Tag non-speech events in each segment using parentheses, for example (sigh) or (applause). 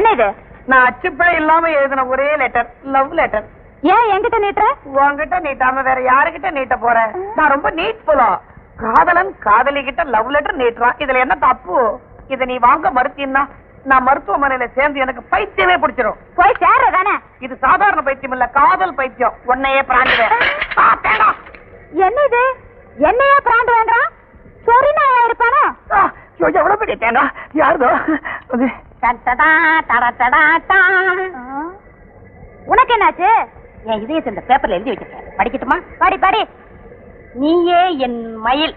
என்ன இது நான் அச்சுப்பே இல்லாம எழுதின ஒரே லெட்டர் லவ் லெட்டர் ஏன் என்கிட்ட நீட்டுற? உன்கிட்ட நீட்டாம வேற யாருகிட்ட நீட்ட போறேன் நான் ரொம்ப நீட் போலாம் காதலன் காதலி கிட்ட லவ் லெட்டர் நீட்டுறான். இதுல என்ன தப்பு? இத நீ வாங்க மறுத்தீன்னா நான் மருத்துவமனையில சேர்ந்து எனக்கு பைத்தியமே பிடிச்சிரும். போய் சேர்றதானே? இது சாதாரண பைத்தியம் இல்ல காதல் பைத்தியம். உன்னையே பிராண்டுவேன். என்ன இது என்னையா பிராண்ட் வாங்குறான் சொரி நாயா இருப்பானோ எவ்வளவு பெரிய தேங்காய் யாருதோ? உனக்கு என்னாச்சு என் இதயத்தை இந்த பேப்பர்ல எழுதி வச்சிருக்கேன். படிக்கட்டுமா? படி படி. நீயே என் மயில்.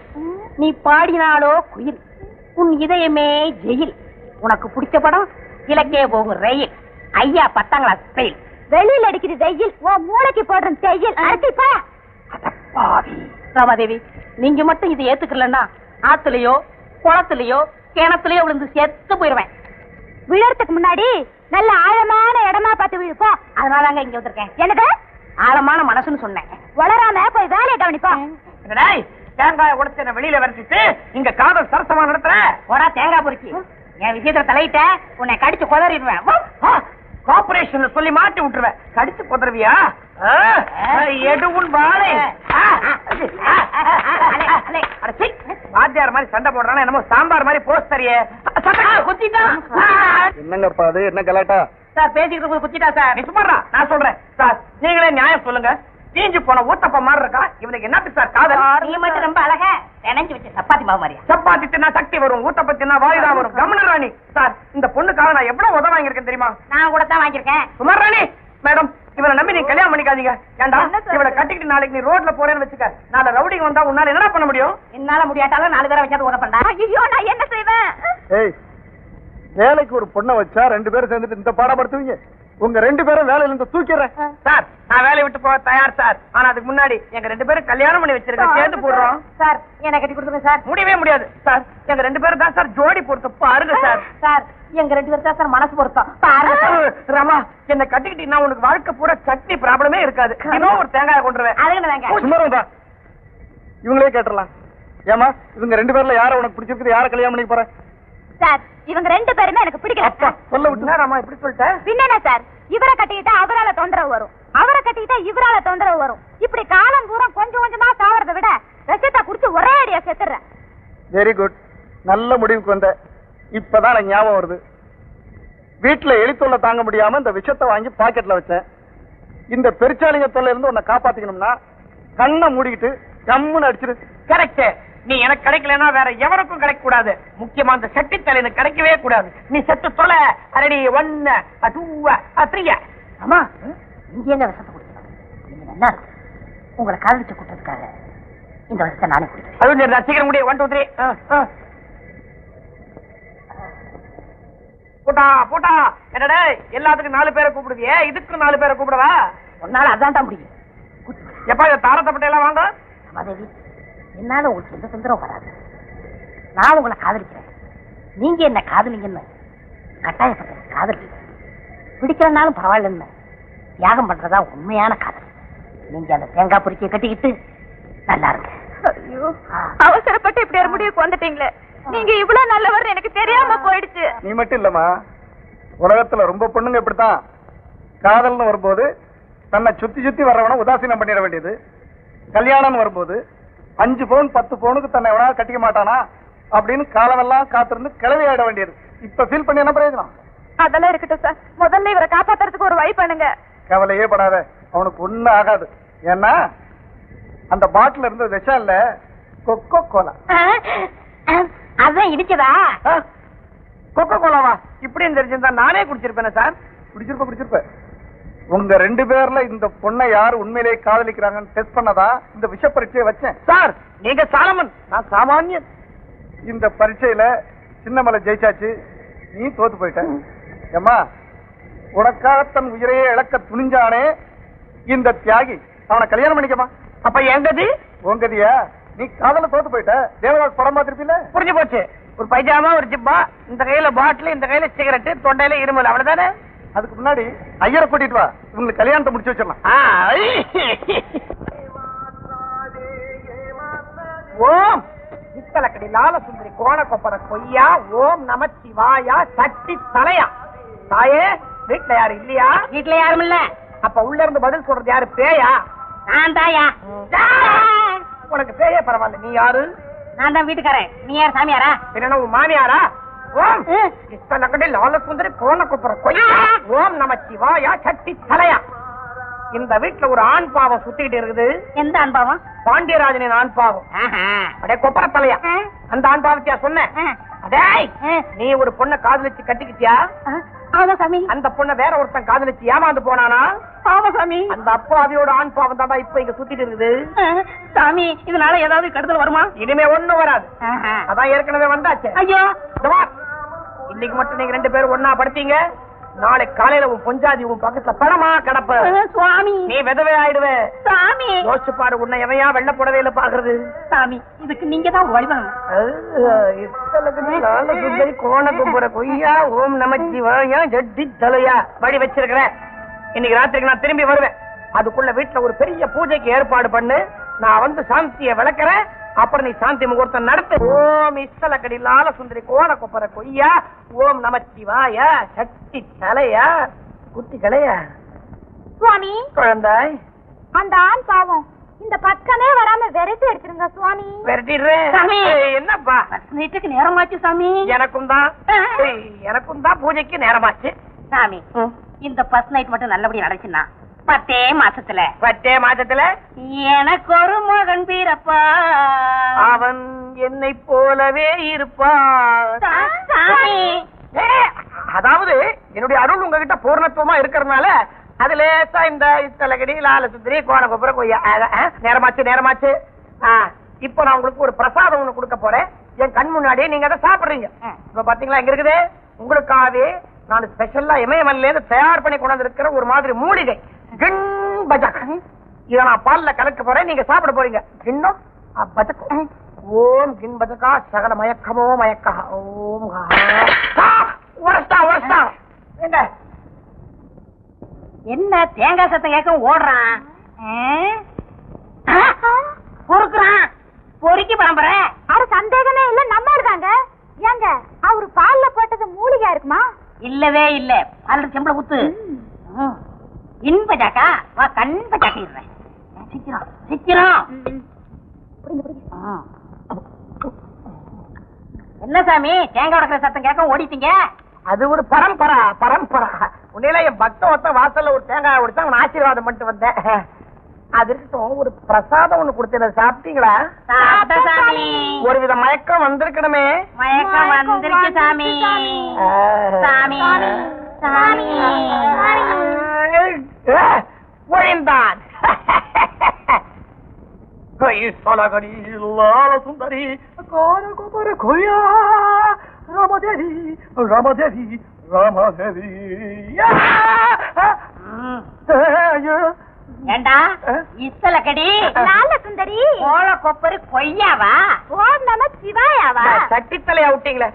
நீ பாடினாலோ குயில். உன் இதயமே ஜெயில். உனக்கு பிடிச்ச படம் இலக்கே போகும் ரயில். ஐயா பத்தாம் கிளாஸ் ஃபெயில் வெளியில அடிக்குது வெயில் ஓ மூளைக்கு போடுற தையல் அரட்டிப்பா பாவி ராமாதேவி நீங்க மட்டும் இதை ஏத்துக்கலன்னா ஆத்துலயோ குளத்துலயோ கிணத்துலயோ விழுந்து செத்து போயிருவேன். விழறதுக்கு முன்னாடி நல்ல ஆழமான இடமா பார்த்து விழுப்போம் அதனாலதாங்க இங்க வந்திருக்கேன் எனக்கு ஆழமான மனசுன்னு சொன்னேன் வளராம போய் வேலையை கவனிப்போம் தேங்காய் உடைச்சு வெளியில வரைச்சிட்டு இங்க காதல் சரசமா நடத்துற போடா தேங்காய் பொறுக்கி என் விஷயத்துல தலையிட்ட உன்னை கடிச்சு குதறிடுவேன் கார்பரேஷன் சொல்லி மாட்டி விட்டுருவேன் கடிச்சு குதறவியா ஆ, எடு வாத்தியார் மாதிரி சண்டை போடுறானா என்னமோ சாம்பார் மாதிரி போஸ்ட் தரியே. என்னங்கப்பா அது? என்ன கலாட்டா? சார் பேசிக்கிட்டு இருக்கும்போது குத்திட்டா சார்? நீ சும்மாடா நான் சொல்றேன். சார் நீங்களே நியாயம் சொல்லுங்க. தீஞ்சு போன ஊத்தப்ப மாதிரி இருக்கா? இவனுக்கு என்னத்து சார் காதல்? நீ மட்டும் ரொம்ப அழகா நினைஞ்சு வச்ச சப்பாத்தி மாவு மாதிரியா? சப்பாத்தி தின்னா சக்தி வரும் ஊத்தப்ப தின்னா வாயுதா வரும். கமன ராணி. சார் இந்த பொண்ணுக்காக நான் எவ்வளவு உதவ வாங்கியிருக்கேன் தெரியுமா? நான் கூட தான் வாங்கியிருக்கேன் சுமார் ராணி மேடம் இவனை நம்பி நீ கல்யாணம் பண்ணிக்காதீங்க. ஏண்டா? என்ன இவனை? கட்டிக்கிட்டு நாளைக்கு நீ ரோட்ல போறேன்னு வச்சுக்க. நாளை ரவுடிங்க வந்தா உன்னால என்னடா பண்ண முடியும்? என்னால முடியாட்டாலும் நாலு பேரை வச்சாது உதப்பண்டா ஐயோ நான் என்ன செய்வேன்? ஏய் வேலைக்கு ஒரு பொண்ணை வச்சா ரெண்டு பேரும் சேர்ந்துட்டு இந்த பாடப்படுத்துவீங்க உங்க ரெண்டு பேரும் வேலையில இருந்து தூக்கிடுறேன். சார் நான் வேலையை விட்டு போக தயார் சார். ஆனா அதுக்கு முன்னாடி எங்க ரெண்டு பேரும் கல்யாணம் பண்ணி வச்சிருக்கேன் சேர்ந்து போடுறோம். சார் என்ன கட்டி கொடுத்துருங்க சார். முடியவே முடியாது சார். எங்க ரெண்டு பேரும் தான் சார் ஜோடி பொறுத்து பாருங்க சார். சார் எங்க ரெண்டு பேரும் தான் சார் மனசு பொருத்தம் பாருங்க. ராமா என்ன கட்டிக்கிட்டீங்கன்னா உனக்கு வாழ்க்கை பூரா சட்னி ப்ராப்ளமே இருக்காது. இன்னும் ஒரு தேங்காய் கொண்டுருவேன் சும்மா இவங்களே கேட்டுறலாம். ஏமா இவங்க ரெண்டு பேர்ல யார உனக்கு பிடிச்சிருக்குது யார கல்யாணம் பண்ணி போற? சார் இவங்க ரெண்டு பேருமே எனக்கு பிடிக்கல சொல்ல விட்டு என்ன ராமா இப்படி சொல்லிட்ட? பின்ன சார்? இவரை கட்டிக்கிட்டா அவரால தொந்தரவு வரும். அவரை கட்டிக்கிட்டா இவரால தொந்தரவு வரும். இப்படி காலம் பூரா கொஞ்சம் கொஞ்சமா சாவறதை விட விஷத்தை குடிச்சு ஒரே அடியா செத்துறேன் வெரி குட் நல்ல முடிவுக்கு வந்த. இப்பதான் ஞாபகம் வருது. வீட்டுல எலி தொல்லை தாங்க முடியாம இந்த விஷத்தை வாங்கி பாக்கெட்ல வச்சேன். இந்த பெருச்சாலிங்க தொல்லை இருந்து உன்னை காப்பாத்திக்கணும்னா கண்ணை மூடிக்கிட்டு கம்முன்னு அடிச்சிரு. கரெக்ட் நீ எனக்கு கிடைக்கலன்னா வேற எவருக்கும் கிடைக்க கூடாது முக்கியமா அந்த செட்டி தலைனுக்கு கிடைக்கவே கூடாது. நீ செத்து தொலை. அரடி ஒன்னு டூ த்ரீ அம்மா இங்க எங்க விஷத்தை குடிக்கணும் நீங்க நல்லா இருக்கு உங்களை காதலிச்சு கூட்டத்துக்காக இந்த விஷத்தை நானே குடிக்கிறேன். அது சீக்கிரம் முடியும் ஒன் டூ த்ரீ போட்டா போட்டா. என்னடா எல்லாத்துக்கும் நாலு பேரை கூப்பிடுவியே இதுக்கு நாலு பேரை கூப்பிடவா? உன்னால அதான் தான் முடியும் எப்பா இதை தாரத்தப்பட்ட எல்லாம் வாங்க? ரமாதேவி என்னால உங்களுக்கு எந்த தொந்தரவும் வராது. நான் உங்களை காதலிக்கிறேன். நீங்க என்ன காதலிங்கன்னு கட்டாயப்பட்ட காதல். பிடிக்கிறனாலும் பரவாயில்லன்னு. தியாகம் பண்றதா உண்மையான காதல். நீங்க அந்த தேங்காய் பொறிக்கையை கட்டிக்கிட்டு நல்லா இருக்கு ஐயோ அவசரப்பட்டு இப்படி ஒரு முடிவுக்கு வந்துட்டீங்களே. நீங்க இவ்வளவு நல்லவர் எனக்கு தெரியாம போயிடுச்சு. நீ மட்டும் இல்லம்மா. உலகத்துல ரொம்ப பொண்ணுங்க இப்படித்தான். காதல்னு வரும்போது தன்னை சுத்தி சுத்தி வர்றவன உதாசீனம் பண்ணிட வேண்டியது. கல்யாணம்னு வரும்போது அஞ்சு பவுன் பத்து பவுனுக்கு தன்னை எவனாவது கட்டிக்க மாட்டானா? அப்படின்னு காலமெல்லாம் காத்திருந்து கிளவி ஆயிட வேண்டியது. இப்ப ஃபீல் பண்ணி என்ன பிரயோஜனம்? அதெல்லாம் இருக்கட்டும் சார் முதல்ல இவரை காப்பாத்துறதுக்கு ஒரு வழி பண்ணுங்க கவலையே படாத. அவனுக்கு ஒண்ணும் ஆகாது. ஏன்னா அந்த பாட்டில் இருந்த விஷம் இல்ல கொக்கோ கோலா அதான் இடிச்சதா? கொக்கோ கோலாவா இப்படின்னு தெரிஞ்சிருந்தா நானே குடிச்சிருப்பேனே சார் குடிச்சிருப்ப குடிச்சிருப்ப. உங்க ரெண்டு பேர்ல இந்த பொண்ணை யார் உண்மையிலேயே காதலிக்கிறாங்கன்னு டெஸ்ட் பண்ணதா? இந்த விஷ பரீட்சையை வச்சேன். சார் நீங்க சாலமன். நான் சாமானியன். இந்த பரீட்சையில சின்னமலை ஜெயிச்சாச்சு. நீ தோத்து போயிட்ட. ஏம்மா உனக்காக தன் உயிரையே இழக்க துணிஞ்சானே இந்த தியாகி. அவனை கல்யாணம் பண்ணிக்கமா அப்ப எங்கது உங்கதியா நீ காதல தோத்து போயிட்ட. தேவதாஸ் படம் பார்த்திருப்பீல புரிஞ்சு போச்சு. ஒரு பைஜாமா ஒரு ஜிப்பா இந்த கையில பாட்டில் இந்த கையில சிகரெட் தொண்டையில இருமல். அவ்வளவுதானே? அதுக்கு முன்னாடி ஐயரை கூட்டிட்டு வா. இவங்களுக்கு கல்யாணத்தை முடிச்சு வச்சிடலாம். ஓம். சித்தலக்கடி லால சுந்தரி கோண கொப்பர கொய்யா ஓம் நமச்சிவாயா சக்தி தலையா. தாயே வீட்டுல யாரு இல்லையா? வீட்டுல யாரும் இல்ல. அப்ப உள்ள இருந்து பதில் சொல்றது யாரு? பேயா? நான் தாயா. உனக்கு பேயே பரவாயில்ல. நீ யாரு? நான் தான் வீட்டுக்காரன். நீ யார் சாமியாரா? என்ன உன் மாமியாரா? ஓம். இத்தனை லால சுந்தரி கோண குப்புற கொய்யா ஓம் நம சிவாயா சட்டி தலையா இந்த வீட்டுல ஒரு ஆண் பாவம் சுத்திக்கிட்டு இருக்குது. எந்த அனுபவம் பாண்டியராஜனின் ஆண் பாவம். அடே கொப்பர தலையா. அந்த ஆண் பாவத்தியா சொன்ன? அடேய் நீ ஒரு பொண்ணை காதலிச்சு கட்டிக்கிட்டியா? ஆமா சாமி. அந்த பொண்ணை வேற ஒருத்தன் காதலிச்சு ஏமாந்து போனானா? ஆமா சாமி அந்த அப்பாவியோட ஆண் பாவம் தான் இப்ப இங்க சுத்திட்டு இருக்குது. சாமி இதனால ஏதாவது கெடுதல் வருமா? இனிமே ஒண்ணும் வராது. அதான் ஏற்கனவே வந்தாச்சே. ஐயோ. இன்னைக்கு மட்டும் நீங்க ரெண்டு பேரும் ஒன்னா படுத்தீங்க. நாளை காலையில உன் பொஞ்சாதி உன் பக்கத்துல பணமா கிடப்ப. சுவாமி. நீ விதவை ஆயிடுவ. சாமி. யோசிச்சு பாரு உன்னை எவையா வெள்ள புடவையில பாக்குறது? சாமி இதுக்கு நீங்க தான் வழி சுந்தரி கோண கும்புற கொய்யா ஓம் நமச்சிவாயா ஜட்டி தலையா வழி வச்சிருக்கிறேன் இன்னைக்கு ராத்திரிக்கு நான் திரும்பி வருவேன். அதுக்குள்ள வீட்டுல ஒரு பெரிய பூஜைக்கு ஏற்பாடு பண்ணு. நான் வந்து சாந்திய விளக்குறேன். அப்புறம் நீ சாந்தி முகூர்த்தம் நடத்து. ஓம் இஸ்தலக்கடி லால சுந்தரி கோண குப்பர கொய்யா. ஓம் நமச்சிவாயா சக்தி தலையா குட்டி கலையா. சுவாமி. குழந்தாய். அந்த ஆண் பாவம் இந்த பக்கமே வராம விரட்டி எடுத்துருங்க சுவாமி. விரட்டிடுறேன். சாமி. என்னப்பா? நீட்டுக்கு நேரமாச்சு சாமி. எனக்கும் தான். எனக்கும் தான் பூஜைக்கு நேரமாச்சு. சாமி இந்த ஃபர்ஸ்ட் நைட் மட்டும் நல்லபடியா நடந்துச்சுன்னா பத்தே மாசத்துல. பத்தே மாதத்துல எனக்கு ஒரு மகன் பிறப்பா அவன் என்னை போலவே இருப்பான் அதாவது என்னுடைய அருள் உங்ககிட்ட பூர்ணத்துவமா இருக்கிறதுனால அது லேசா இந்த இத்தலகடி லால சுந்தரி கோண கொப்புற கொய்யா நேரமாச்சு நேரமாச்சு. இப்போ நான் உங்களுக்கு ஒரு பிரசாதம் ஒண்ணு கொடுக்க போறேன். என் கண் முன்னாடியே நீங்க அதை சாப்பிடுறீங்க. இப்ப பாத்தீங்களா எங்க இருக்குது? உங்களுக்காகவே நான் ஸ்பெஷலா இமயமல்ல இருந்து தயார் பண்ணி கொண்டு வந்திருக்கிற ஒரு மாதிரி மூலிகை. பஜக் இத நான் பால்ல கலக்க போறேன் நீங்க சாப்பிட போறீங்க. பஜக். ஓம் கிண் பஜகா சகல மயக்கமோ மயக்கா. ஓம் உரஸ்டா உரஸ்டா எங்க என்ன தேங்காய் சத்தம் கேட்க ஓடுறான்? பொறுக்குறான். பொறுக்கி பரம்பரை. அட சந்தேகமே இல்ல நம்ம இருக்காங்க ஏங்க அவரு பால்ல போட்டது மூலிகா இருக்குமா? இல்லவே இல்ல. அல்லது செம்பள குத்து ம். இன்பஜாக்கா வா கண் பஜாக்கிடுறேன் சீக்கிரம் சீக்கிரம். என்ன சாமி தேங்காய் உடக்கிற சத்தம் கேட்க ஓடிட்டீங்க? அது ஒரு பரம்பரா பரம்பரா. உன்னையில என் பக்தன் ஒருத்தன் வாசல்ல ஒரு தேங்காய் கொடுத்தா அவன் ஆசீர்வாதம் பண்ணிட்டு வந்தேன். அது இருக்கட்டும் ஒரு பிரசாதம் ஒண்ணு கொடுத்தேன். சாப்பிட்டீங்களா? சாப்பிட்ட சாமி. ஒரு வித மயக்கம் வந்திருக்கணுமே. மயக்கம் வந்துருச்சு சாமி. சாமி. சாமி. ஒழிந்தான். (laughs) சுந்தரி. கொய்யா ராமதேவி ராமதேவி ராமதேவி. ஏண்டா? இத்தல கடி லால சுந்தரி. கோல கொப்பரு கொய்யாவா? ஓம் நம சிவாயாவா? சட்டித்தலையா விட்டீங்களே.